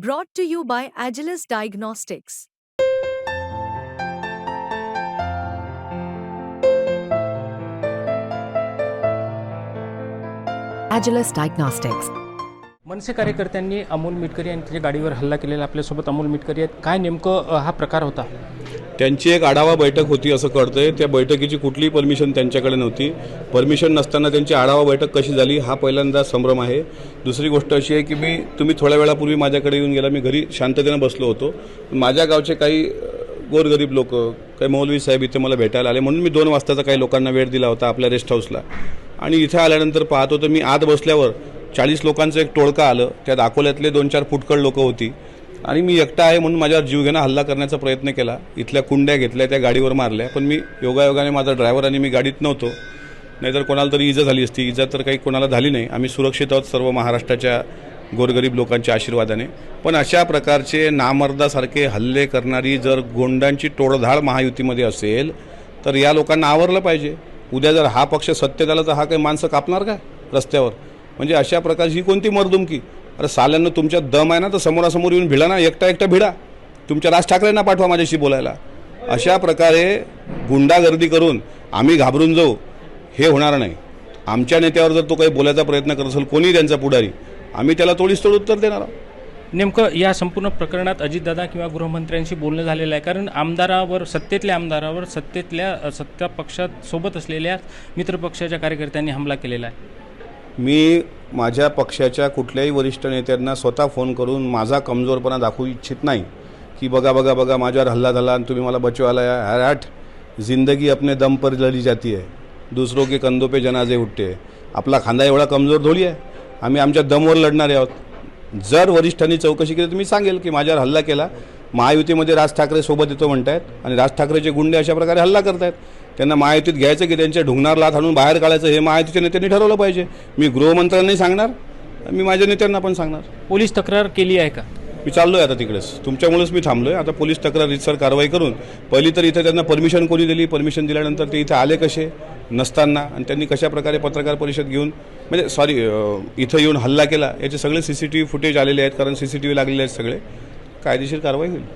Brought to you by Agilus Diagnostics. Agilus Diagnostics. मनसे कार्यकर्त्यांनी अमोल मिटकरी आणि त्याच्या गाडीवर हल्ला केलेला आपल्यासोबत अमोल मिटकरी आहेत काय नेमकं अ, हा प्रकार होता त्यांची एक आढावा बैठक होती असं कळतंय. त्या बैठकीची कुठलीही परमिशन त्यांच्याकडे नव्हती. परमिशन नसताना त्यांची आढावा बैठक कशी झाली हा पहिल्यांदा संभ्रम आहे. दुसरी गोष्ट अशी आहे की मी तुम्ही थोड्या वेळापूर्वी माझ्याकडे येऊन गेला. मी घरी शांततेनं बसलो होतो. माझ्या गावचे काही गोरगरीब लोक काही मौलवी साहेब इथे मला भेटायला आले. म्हणून मी दोन वाजताचा काही लोकांना वेळ दिला होता आपल्या रेस्ट हाऊसला. आणि इथे आल्यानंतर पाहतो तर मी आत बसल्यावर चाळीस लोकांचं एक टोळका आलं. त्यात अकोल्यातले दोन चार फुटकळ लोक होती. आणि मी एकटा आहे म्हणून माझ्यावर जीवघेणा हल्ला करण्याचा प्रयत्न केला. इथल्या कुंड्या घेतल्या त्या गाडीवर मारल्या. पण मी योगायोगाने माझा ड्रायव्हर आणि मी गाडीत नव्हतो. नाहीतर कोणाला तरी इजा झाली असती. इजा तर काही कोणाला झाली नाही. आम्ही सुरक्षित आहोत सर्व महाराष्ट्राच्या गोरगरीब लोकांच्या आशीर्वादाने. पण अशा प्रकारचे नामर्दासारखे हल्ले करणारी जर गोंडांची टोळधाड महायुतीमध्ये असेल तर या लोकांना आवरलं पाहिजे. उद्या जर हा पक्ष सत्तेत आला तर हा काही माणसं कापणार काय रस्त्यावर? म्हणजे अशा प्रकारची ही कोणती मर्दुमकी? अरे साल्यांना तुमच्या दम आहे ना तर समोरासमोर येऊन भिडा ना एकटा एकटा भिडा. तुमच्या राज ठाकरेंना पाठवा माझ्याशी बोलायला. अशा प्रकारे गुंडागर्दी करून आम्ही घाबरून जाऊ हे होणार नाही. आमच्या नेत्यावर जर तो काही बोलायचा प्रयत्न करत असेल कोणी त्यांचा पुढारी आम्ही त्याला तोडीस तोड उत्तर देणार आहोत. नेमकं या संपूर्ण प्रकरणात अजितदादा किंवा गृहमंत्र्यांशी बोलणं झालेलं आहे. कारण आमदारावर सत्तेतल्या आमदारावर सत्तेतल्या सत्ता पक्षात सोबत असलेल्या मित्रपक्षाच्या कार्यकर्त्यांनी हमला केलेला आहे. मी माझ्या पक्षाच्या कुठल्याही वरिष्ठ नेत्यांना स्वतः फोन करून माझा कमजोरपणा दाखवू इच्छित नाही. की बघा बघा बघा माझ्यावर हल्ला झाला आणि तुम्ही मला बचवायला या. हॅट जिंदगी अपने दम पर लढी जाती आहे. दुसरो के कंदो पे जनाजे उठते आपला खांदा एवढा कमजोर थोडी आहे. आम्ही आमच्या दमवर लढणारे आहोत. जर वरिष्ठांनी चौकशी केली तर मी सांगेल की माझ्यावर हल्ला केला. महायुतीमध्ये राज ठाकरे सोबत येतो म्हणतायत आणि राज ठाकरेचे गुंडे अशा प्रकारे हल्ला करतायत. त्यांना महायुतीत घ्यायचं की त्यांच्या ढुंगणावर लाथ आणून बाहेर काढायचं हे महायुतीच्या नेत्यांनी ठरवलं पाहिजे. मी गृहमंत्र्यांनाही सांगणार मी माझ्या नेत्यांना पण सांगणार. पोलीस तक्रार केली आहे का? मी चाललो आहे आता तिकडेच. तुमच्यामुळेच मी थांबलो आहे आता पोलीस तक्रार रितसर कारवाई करून पहिली तर इथं त्यांना परमिशन कोणी दिली? परमिशन दिल्यानंतर ते इथे आले कसे? नसताना. आणि त्यांनी कशा प्रकारे पत्रकार परिषद घेऊन म्हणजे सॉरी इथं येऊन हल्ला केला? याचे सगळे C C T V footage आलेले आहेत कारण सी सी टी व्ही लागलेले आहेत सगळे. कायदेशीर कारवाई होईल.